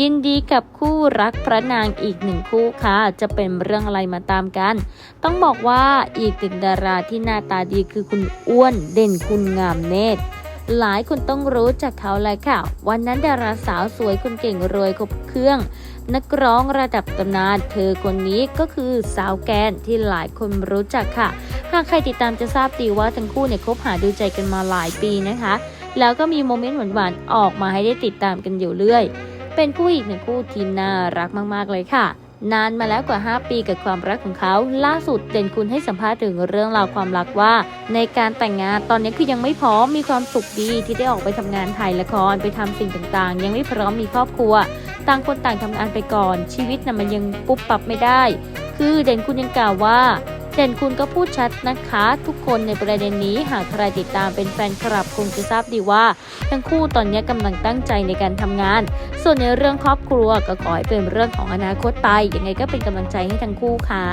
ยินดีกับคู่รักพระนางอีกหนึ่งคู่ค่ะ จะเป็นเรื่องอะไรมาตามกัน ต้องบอกว่าอีกหนึ่งดาราที่หน้าตาดีคือคุณอ้วนเด่นคุณงามเนตรหลายคนต้องรู้จักเขาเลยค่ะ วันนั้นดาราสาวสวยคนเก่งรวยครบเครื่อง นักร้องระดับตำนาน เธอคนนี้ก็คือสาวแกนที่หลายคนรู้จักค่ะ หากใครติดตามจะทราบดีว่าทั้งคู่เนี่ยคบหาดูใจกันมาหลายปีนะคะ แล้วก็มีโมเมนต์หวานๆออกมาให้ได้ติดตามกันอยู่เรื่อย เป็นคู่อีกหนึ่งคู่ที่น่ารักมากๆเลยค่ะ นานมาแล้วกว่า 5 ปีกับความรักของเขา ล่าสุดเด่นคุณให้สัมภาษณ์ถึงเรื่องราวความรักว่า ในการแต่งงานตอนนี้คือยังไม่พร้อมมีความสุขดีที่ได้ออกไปทำงานถ่ายละครไปทำสิ่งต่างๆ ยังไม่พร้อมมีครอบครัว ต่างคนต่างทำงานไปก่อน ชีวิตน่ะมันยังปุ๊บปรับไม่ได้ คือเด่นคุณยังกล่าวว่า เด่นคุณก็พูดชัดนะคะ ทุกคนในประเด็นนี้หากใครติดตามเป็นแฟนคลับคงจะทราบดีว่า ทั้งคู่ตอนนี้กำลังตั้งใจในการทำงาน ส่วนในเรื่องครอบครัวก็ขอให้เป็นเรื่องของอนาคตไปยังไงก็เป็นกำลังใจให้ทั้งคู่ค่ะ